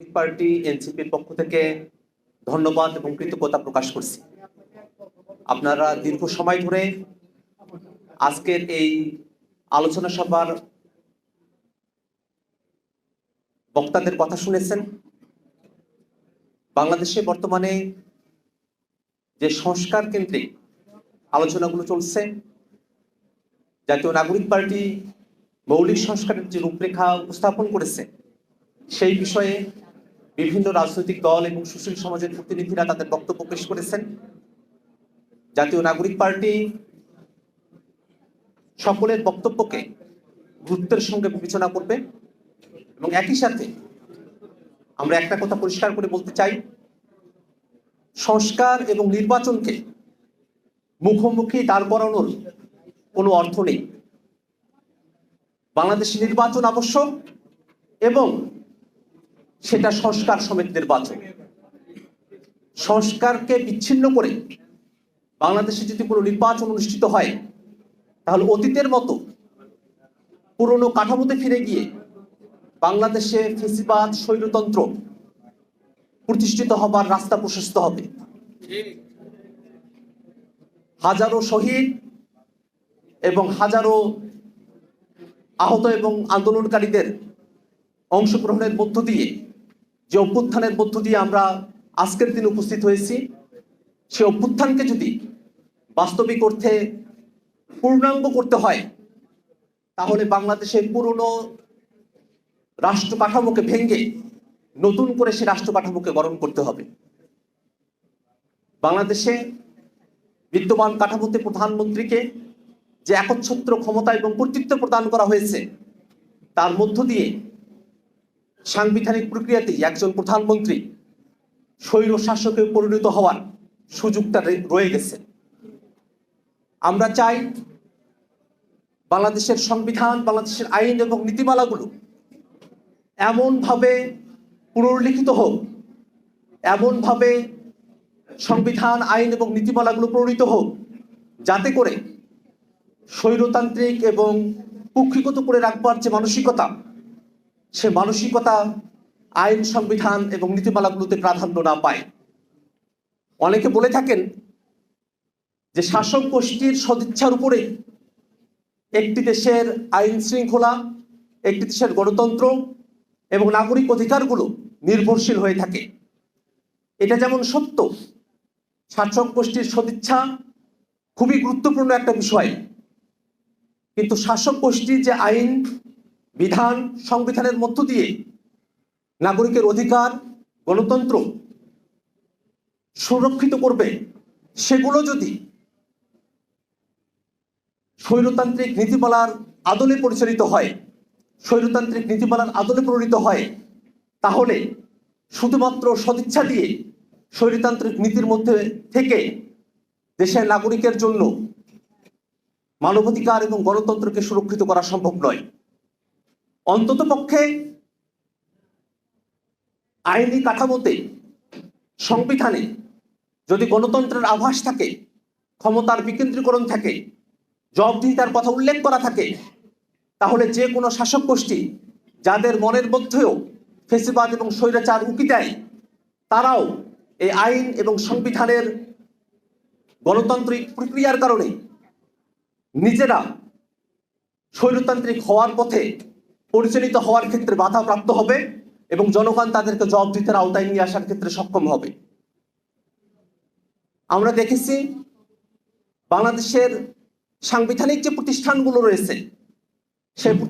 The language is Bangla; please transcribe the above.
পার্টি এনসিপির পক্ষ থেকে ধন্যবাদ এবং কৃতজ্ঞতা প্রকাশ করছি। আপনারা দীর্ঘ সময় ধরে আজকের এই আলোচনা সভার বক্তাদের কথা শুনেছেন। বাংলাদেশে বর্তমানে যে সংস্কার কেন্দ্রিক আলোচনাগুলো চলছে, জাতীয় নাগরিক পার্টি মৌলিক সংস্কারের যে রূপরেখা উপস্থাপন করেছে, সেই বিষয়ে বিভিন্ন রাজনৈতিক দল এবং সুশীল সমাজের প্রতিনিধিরা তাদের বক্তব্য পেশ করেছেন। জাতীয় নাগরিক পার্টি সকলের বক্তব্যকে গুরুত্বের সঙ্গে বিবেচনা করবে এবং একই সাথে আমরা একটা কথা পরিষ্কার করে বলতে চাই। সংস্কার এবং নির্বাচনকে মুখোমুখি দাঁড় করানোর কোনো অর্থ নেই। বাংলাদেশে নির্বাচন আবশ্যক এবং সেটা সংস্কার সমেত নির্বাচন সংস্কারকে বিচ্ছিন্ন করে বাংলাদেশে যদি কোনো নির্বাচন অনুষ্ঠিত হয়, তাহলে অতীতের মতো পুরনো কাঠামোতে ফিরে গিয়ে বাংলাদেশে ফেসিবাদ, স্বৈরতন্ত্র প্রতিষ্ঠিত হবার রাস্তা প্রশস্ত হবে। হাজারো শহীদ এবং হাজারো আহত এবং আন্দোলনকারীদের অংশগ্রহণের মধ্য দিয়ে যে অভ্যুত্থানের মধ্য দিয়ে আমরা আজকের দিন উপস্থিত হয়েছি, সে অভ্যুত্থানকে যদি বাস্তবিক অর্থে পূর্ণাঙ্গ করতে হয়, তাহলে বাংলাদেশের পুরনো রাষ্ট্র কাঠামোকে ভেঙে নতুন করে সে রাষ্ট্র কাঠামোকে গঠন করতে হবে। বাংলাদেশে বিদ্যমান কাঠামোতে প্রধানমন্ত্রীকে যে একচ্ছত্র ক্ষমতা এবং কর্তৃত্ব প্রদান করা হয়েছে, তার মধ্য দিয়ে সাংবিধানিক প্রক্রিয়াতেই একজন প্রধানমন্ত্রী স্বৈর শাসকে পরিণত হওয়ার সুযোগটা রয়ে গেছে। আমরা চাই বাংলাদেশের সংবিধান, বাংলাদেশের আইন এবং নীতিমালাগুলো এমনভাবে পুনর্লিখিত হোক, এমনভাবে সংবিধান, আইন এবং নীতিমালাগুলো প্রণীত হোক, যাতে করে স্বৈরতান্ত্রিক এবং কুক্ষিগত করে রাখবার যে মানসিকতা সে মানসিকতা, আইন, সংবিধান এবং নীতিমালাগুলোতে প্রাধান্য না পায়। অনেকে বলে থাকেন যে শাসক গোষ্ঠীর সদিচ্ছার উপরে একটি দেশের আইন শৃঙ্খলা, একটি দেশের গণতন্ত্র এবং নাগরিক অধিকারগুলো নির্ভরশীল হয়ে থাকে। এটা যেমন সত্য, শাসক গোষ্ঠীর সদিচ্ছা খুবই গুরুত্বপূর্ণ একটা বিষয়। কিন্তু শাসক গোষ্ঠীর যে আইন বিধান সংবিধানের মধ্য দিয়ে নাগরিকের অধিকার, গণতন্ত্র সুরক্ষিত করবে, সেগুলো যদি স্বৈরতান্ত্রিক নীতিমালার আদলে পরিচালিত হয়, স্বৈরতান্ত্রিক নীতিমালার আদলে প্রণীত হয়, তাহলে শুধুমাত্র সদিচ্ছা দিয়ে স্বৈরতান্ত্রিক নীতির মধ্যে থেকে দেশের নাগরিকের জন্য মানবাধিকার এবং গণতন্ত্রকে সুরক্ষিত করা সম্ভব নয়। অন্তত পক্ষে আইনি কাঠামোতে, সংবিধানে যদি গণতন্ত্রের আভাস থাকে, ক্ষমতার বিকেন্দ্রীকরণ থাকে, জবাবদিহিতার কথা উল্লেখ করা থাকে, তাহলে যে কোনো শাসক গোষ্ঠী যাদের মনের মধ্যেও ফেসিবাদ এবং স্বৈরাচার উকি দেয়, তারাও এই আইন এবং সংবিধানের গণতান্ত্রিক প্রক্রিয়ার কারণে নিজেরা স্বৈরতান্ত্রিক হওয়ার পথে পরিচালিত হওয়ার ক্ষেত্রে বাধা প্রাপ্ত হবে এবং জনগণ তাদেরকে জব জবাবদিহিতার আওতায় নিয়ে আসার ক্ষেত্রে সক্ষম হবে। আমরা দেখেছি বাংলাদেশের সাংবিধানিক যে প্রতিষ্ঠানগুলো রয়েছে, সেই